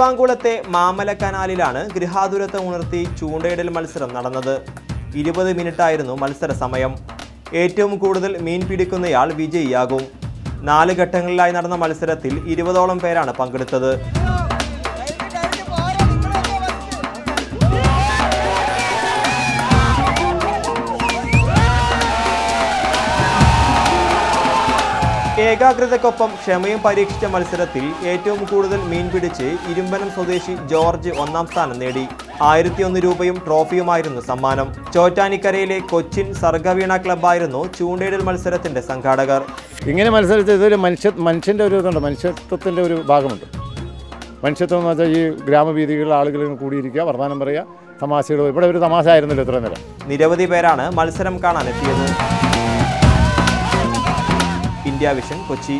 തിരുവാങ്കുളത്തെ മാമല കനാലിലാണ് ഗൃഹാതുരത്വം ഉണർത്തി ചൂണ്ടയിടൽ മത്സരം നടന്നത്. ഇരുപത് മിനിറ്റായിരുന്നു മത്സര സമയം. ഏറ്റവും കൂടുതൽ മീൻ പിടിക്കുന്നയാൾ വിജയിയാകും. നാല് ഘട്ടങ്ങളിലായി നടന്ന മത്സരത്തിൽ ഇരുപതോളം പേരാണ് പങ്കെടുത്തത്. ഏകാഗ്രതയ്ക്കൊപ്പം ക്ഷമയും പരീക്ഷിച്ച മത്സരത്തിൽ ഏറ്റവും കൂടുതൽ മീൻ പിടിച്ച് ഇരുമ്പനം സ്വദേശി ജോർജ് ഒന്നാം സ്ഥാനം നേടി. ആയിരത്തി ഒന്ന് രൂപയും ട്രോഫിയുമായിരുന്നു സമ്മാനം. ചോറ്റാനിക്കരയിലെ കൊച്ചിൻ സർഗവീണ ക്ലബ്ബായിരുന്നു ചൂണ്ടയിടൽ മത്സരത്തിന്റെ സംഘാടകർ. ഇങ്ങനെ മത്സരിച്ച ഇതൊരു മനുഷ്യ മനുഷ്യന്റെ ഒരു ഇതുണ്ട്. മനുഷ്യത്വത്തിന്റെ ഒരു ഭാഗമുണ്ട്. മനുഷ്യത്വം എന്ന് വെച്ചാൽ ഈ ഗ്രാമവീതികളിൽ ആളുകൾ കൂടിയിരിക്കുക വർത്തമാനം പറയുക തമാശകൾ. ഇവിടെ ഒരു തമാശ ആയിരുന്നല്ലോ ഇത്ര നേരം. നിരവധി പേരാണ് മത്സരം കാണാൻ കാണാനെത്തിയത്. India vision Kochi